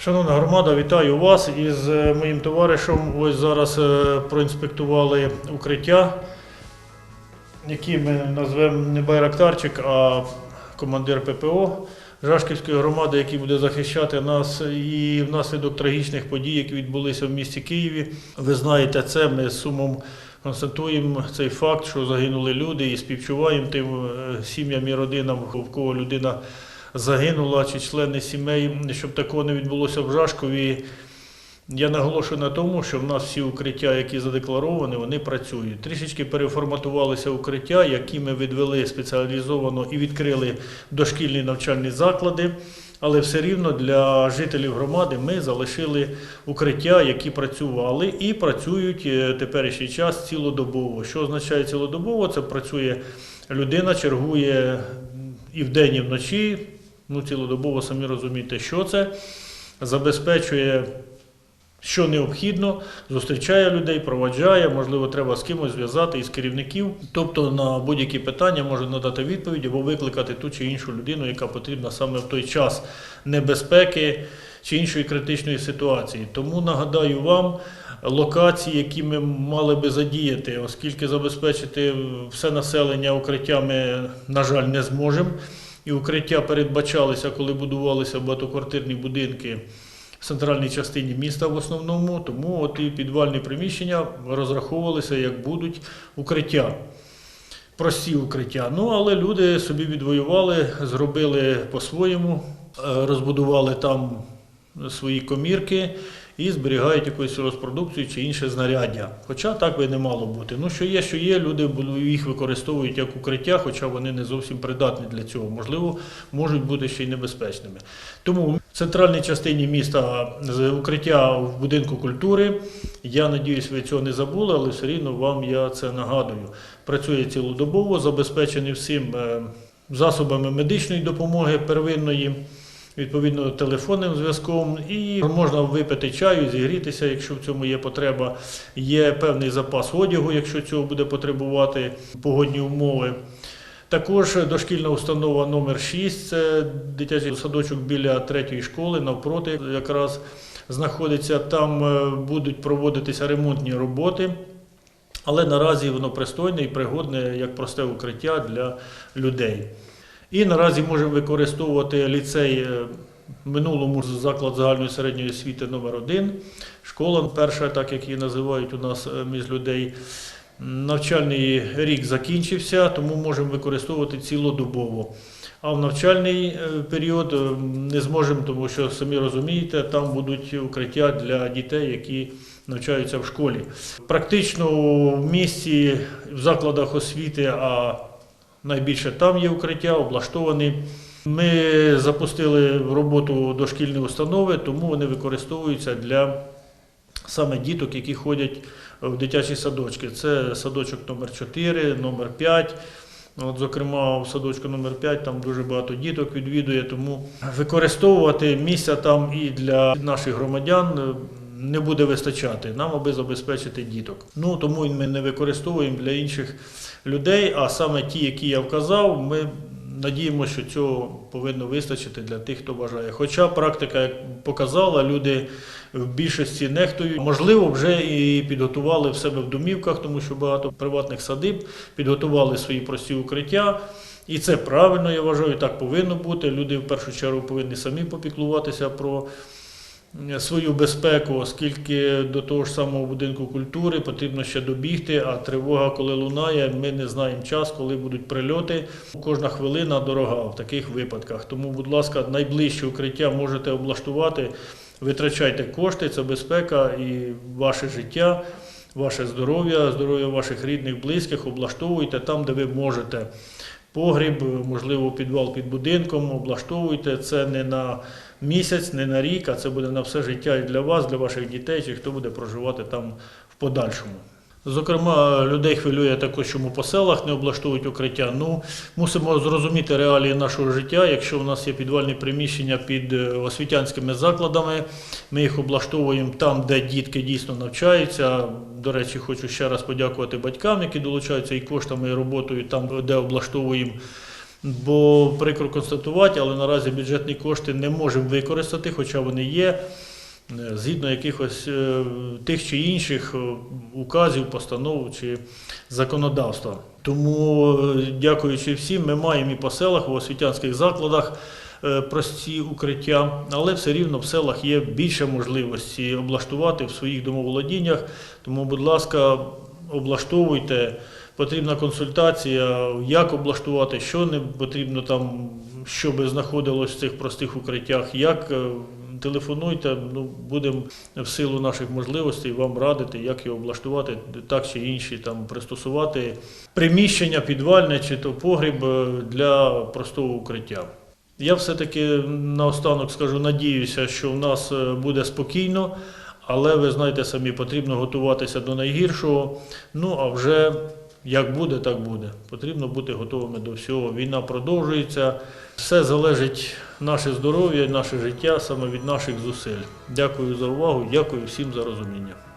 Шановна громада, вітаю вас із е, моїм товаришем. Ось зараз е, проінспектували укриття, які ми назвемо не Байрактарчик, а командир ППО Жашківської громади, який буде захищати нас. І внаслідок трагічних подій, які відбулися в місті Києві. Ви знаєте це, ми з сумом констатуємо цей факт, що загинули люди і співчуваємо тим е, сім'ям і родинам, в кого людина загинула чи члени сімей, щоб такого не відбулося в Жашкові. Я наголошую на тому, що в нас всі укриття, які задекларовані, вони працюють. Трішечки переформатувалися укриття, які ми відвели спеціалізовано і відкрили дошкільні навчальні заклади. Але все рівно для жителів громади ми залишили укриття, які працювали і працюють е, теперішній час цілодобово. Що означає цілодобово? Це працює людина, чергує і вдень, і вночі. Ну, цілодобово самі розумієте, що це. Забезпечує, що необхідно, зустрічає людей, проваджає, можливо, треба з кимось зв'язати із керівників. Тобто на будь-які питання може надати відповідь або викликати ту чи іншу людину, яка потрібна саме в той час небезпеки чи іншої критичної ситуації. Тому нагадаю вам локації, які ми мали би задіяти, оскільки забезпечити все населення укриттями, на жаль, не зможемо. І укриття передбачалися, коли будувалися багатоквартирні будинки в центральній частині міста в основному, тому от і підвальні приміщення розраховувалися, як будуть укриття. Прості укриття. Ну, але люди собі відвоювали, зробили по-своєму, е, розбудували там свої комірки і зберігають якусь розпродукцію чи інше знаряддя. Хоча так би не мало бути. Ну, що є, що є, люди їх використовують як укриття, хоча вони не зовсім придатні для цього. Можливо, можуть бути ще й небезпечними. Тому в центральній частині міста укриття в будинку культури. Я надіюсь, ви цього не забули, але все рівно вам я це нагадую. Працює цілодобово, забезпечений всім е, засобами медичної допомоги первинної відповідно телефонним зв'язком, і можна випити чаю, зігрітися, якщо в цьому є потреба. Є певний запас одягу, якщо цього буде потребувати погодні умови. Також дошкільна установа номер 6 це дитячий садочок біля третьої школи, навпроти якраз знаходиться. Там е, будуть проводитися ремонтні роботи. Але наразі воно пристойне і пригодне як просте укриття для людей. І наразі можемо використовувати ліцей е, минулому заклад загальної середньої освіти номер 1 школа перша, так як її називають у нас е, між людей. Навчальний рік закінчився, тому можемо використовувати цілодобово. А в навчальний е, період не зможемо, тому що самі розумієте, там будуть укриття для дітей, які навчаються в школі. Практично в місті, в закладах освіти, а найбільше там є укриття, облаштовані. Ми запустили роботу дошкільні установи, тому вони використовуються для саме діток, які ходять в дитячі садочки. Це садочок номер 4 номер 5 От, зокрема, в садочку номер 5 там дуже багато діток відвідує, тому використовувати місця там і для наших громадян не буде вистачати, нам аби забезпечити діток. Ну тому ми не використовуємо для інших людей, а саме ті, які я вказав, ми надіємося, що цього повинно вистачити для тих, хто бажає. Хоча практика як показала, люди в більшості нехтують. Можливо, вже і підготували в себе в домівках, тому що багато приватних садиб підготували свої прості укриття. І це правильно, я вважаю, так повинно бути. Люди в першу чергу повинні самі попіклуватися про свою безпеку, оскільки до того ж самого будинку культури потрібно ще добігти, а тривога, коли лунає, ми не знаємо час, коли будуть прильоти. Кожна хвилина дорога в таких випадках. Тому, будь ласка, найближче укриття можете облаштувати, витрачайте кошти, це безпека і ваше життя. Ваше здоров'я, здоров'я ваших рідних, близьких облаштовуйте там, де ви можете. Погріб, можливо, підвал під будинком, облаштовуйте. Це не на місяць, не на рік, а це буде на все життя і для вас, для ваших дітей, чи хто буде проживати там в подальшому. Зокрема, людей хвилює також, чому по селах не облаштовують укриття. Ну, мусимо зрозуміти реалії нашого життя. Якщо в нас є підвальні приміщення під е, освітянськими закладами, ми їх облаштовуємо там, де дітки дійсно навчаються. До речі, хочу ще раз подякувати батькам, які долучаються і коштами, і роботою там, де облаштовуємо Бо прикро констатувати, але наразі бюджетні кошти не можемо використати, хоча вони є згідно якихось е, тих чи інших е, указів, постанов чи законодавства. Тому, е, дякуючи всім, ми маємо і по селах, в освітянських закладах е, прості укриття, але все рівно в селах є більше можливості облаштувати в своїх домоволодіннях. Тому, будь ласка, облаштовуйте. Потрібна консультація, як облаштувати, що не потрібно там, щоб знаходилось в цих простих укриттях, як е, телефонуйте, ну, будемо в силу наших можливостей вам радити, як його облаштувати, так чи інші, там, пристосувати приміщення підвальне чи то погріб е, для простого укриття. Я все-таки наостанок скажу, надіюся, що в нас е, буде спокійно, але ви знаєте самі, потрібно готуватися до найгіршого. Ну а вже як буде, так буде. Потрібно бути готовими до всього. Війна продовжується. Все залежить наше здоров'я, наше життя саме від наших зусиль. Дякую за увагу, дякую всім за розуміння.